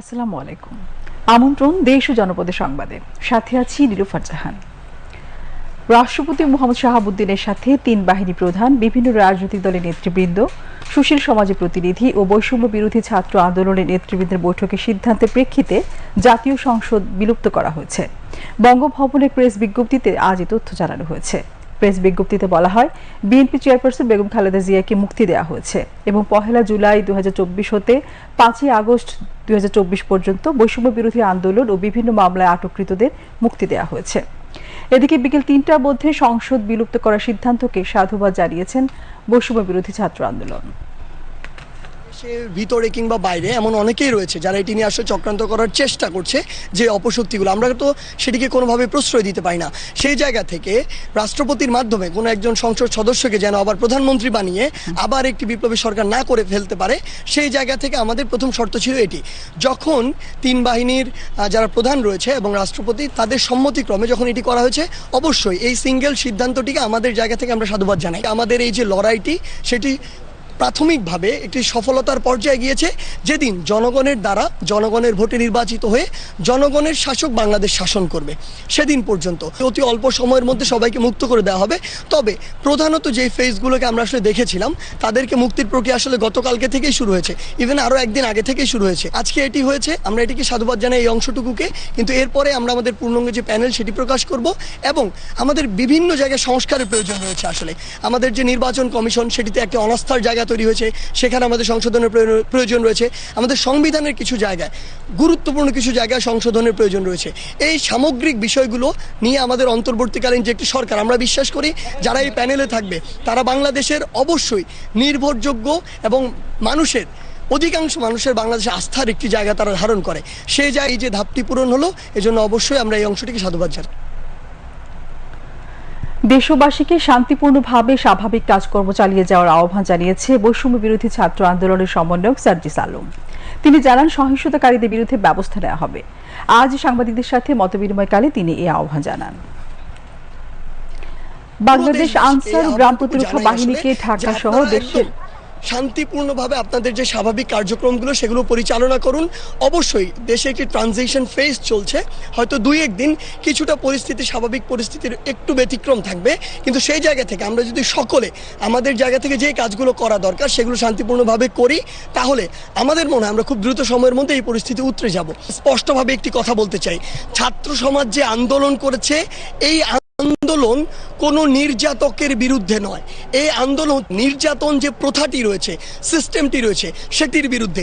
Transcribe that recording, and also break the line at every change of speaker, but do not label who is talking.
আসসালামু আলাইকুম। আমন্ত্রণ দেশ ও জনপদের সংবাদে। সাথে আছি নীলুফার জাহান রাষ্ট্রপতি মোহাম্মদ শাহাবুদ্দিনের সাথে তিন বাহিনী প্রধান, বিভিন্ন রাজনৈতিক দলের নেতৃবৃন্দ, সুশীল সমাজের প্রতিনিধি ও বৈষম্য বিরোধী ছাত্র আন্দোলনের নেতৃবৃন্দের বৈঠকের সিদ্ধান্তের প্রেক্ষিতে জাতীয় সংসদ বিলুপ্ত করা হয়েছে। বঙ্গভবনের প্রেস বিজ্ঞপ্তিতে আজ তথ্য জানানো হয়েছে। প্রেস বিজ্ঞপ্তিতে বলা হয়, বিএনপি চেয়ারপারসন বেগম খালেদা জিয়াকে মুক্তি দেওয়া হয়েছে এবং পহেলা জুলাই দুই হাজার চব্বিশ হতে পাঁচই আগস্ট দুই হাজার চব্বিশ পর্যন্ত বৈষম্য বিরোধী আন্দোলন ও বিভিন্ন মামলায় আটককৃতদের মুক্তি দেওয়া হয়েছে। এদিকে বিকেল তিনটার মধ্যে সংসদ বিলুপ্ত করার সিদ্ধান্তকে সাধুবাদ জানিয়েছেন বৈষম্য বিরোধী ছাত্র আন্দোলন।
দেশের ভিতরে কিংবা বাইরে এমন অনেকেই রয়েছে যারা এটি নিয়ে আসলে চক্রান্ত করার চেষ্টা করছে যে অপশক্তিগুলো। আমরা তো সেটিকে কোনোভাবে প্রশ্রয় দিতে পারি না। সেই জায়গা থেকে রাষ্ট্রপতির মাধ্যমে কোনো একজন সংসদ সদস্যকে যেন আবার প্রধানমন্ত্রী বানিয়ে আবার একটি বিপ্লবী সরকার না করে ফেলতে পারে, সেই জায়গা থেকে আমাদের প্রথম শর্ত ছিল এটি। যখন তিন বাহিনীর যারা প্রধান রয়েছে এবং রাষ্ট্রপতি, তাদের সম্মতিক্রমে যখন এটি করা হয়েছে, অবশ্যই এই সিঙ্গেল সিদ্ধান্তটিকে আমাদের জায়গা থেকে আমরা সাধুবাদ জানাই। আমাদের এই যে লড়াইটি, সেটি প্রাথমিকভাবে একটি সফলতার পর্যায়ে গিয়েছে যেদিন জনগণের দ্বারা জনগণের ভোটে নির্বাচিত হয়ে জনগণের শাসক বাংলাদেশ শাসন করবে, সেদিন পর্যন্ত। অতি অল্প সময়ের মধ্যে সবাইকে মুক্ত করে দেওয়া হবে। তবে প্রধানত যে ফেজগুলোকে আমরা আসলে দেখেছিলাম, তাদেরকে মুক্তির প্রক্রিয়া আসলে গতকালকে থেকেই শুরু হয়েছে। ইভেন আরও একদিন আগে থেকেই শুরু হয়েছে। আজকে এটি হয়েছে, আমরা এটিকে সাধুবাদ জানাই এই অংশটুকুকে। কিন্তু এরপরে আমরা আমাদের পূর্ণাঙ্গ যে প্যানেল সেটি প্রকাশ করব এবং আমাদের বিভিন্ন জায়গায় সংস্কারের প্রয়োজন রয়েছে আসলে। আমাদের যে নির্বাচন কমিশন, সেটিতে একটি অনাস্থার জায়গা তৈরি হয়েছে, সেখানে আমাদের সংশোধনের প্রয়োজন- রয়েছে। আমাদের সংবিধানের কিছু জায়গায়, গুরুত্বপূর্ণ কিছু জায়গায় সংশোধনের প্রয়োজন রয়েছে। এই সামগ্রিক বিষয়গুলো নিয়ে আমাদের অন্তর্বর্তীকালীন যে একটি সরকার, আমরা বিশ্বাস করি যারা এই প্যানেলে থাকবে, তারা বাংলাদেশের অবশ্যই নির্ভরযোগ্য এবং মানুষের, অধিকাংশ মানুষের বাংলাদেশে আস্থার একটি জায়গা তারা ধারণ করে। সেই যা এই যে ধাপটি পূরণ হলো, এজন্য অবশ্যই আমরা এই অংশটিকে সাধুবাদ জানাই।
দেশবাসীকে শান্তিপূর্ণভাবে স্বাভাবিক কাজকর্ম চালিয়ে যাওয়ার আহ্বান জানিয়েছে বৈষম্য বিরোধী ছাত্র আন্দোলনের সমন্বয়ক সার্জিস আলম। তিনি জানান সহিংসতাকারীদের বিরুদ্ধে ব্যবস্থা নেওয়া হবে। আজ সাংবাদিকদের সাথে মতবিনিময়কালে তিনি এই আহ্বান জানান। বাংলাদেশ আনসার গ্রাম প্রতিরক্ষা বাহিনীকে ঢাকা সহ দেশের
শান্তিপূর্ণভাবে আপনাদের যে স্বাভাবিক কার্যক্রমগুলো সেগুলো পরিচালনা করুন। অবশ্যই দেশে একটি ট্রানজিশন ফেজ চলছে। হয়তো দুই একদিন কিছুটা পরিস্থিতি, স্বাভাবিক পরিস্থিতির একটু ব্যতিক্রম থাকবে। কিন্তু সেই জায়গা থেকে আমরা যদি সকলে আমাদের জায়গা থেকে যে কাজগুলো করা দরকার সেগুলো শান্তিপূর্ণভাবে করি, তাহলে আমাদের মনে আমরা খুব দ্রুত সময়ের মধ্যে এই পরিস্থিতি উতরে যাব। স্পষ্টভাবে একটি কথা বলতে চাই। ছাত্র সমাজ যে আন্দোলন করেছে, এই আন্দোলন কোনো নির্যাতকের বিরুদ্ধে নয়। এই আন্দোলন নির্যাতন যে প্রথাটি রয়েছে সিস্টেমটি রয়েছে, সেটির বিরুদ্ধে।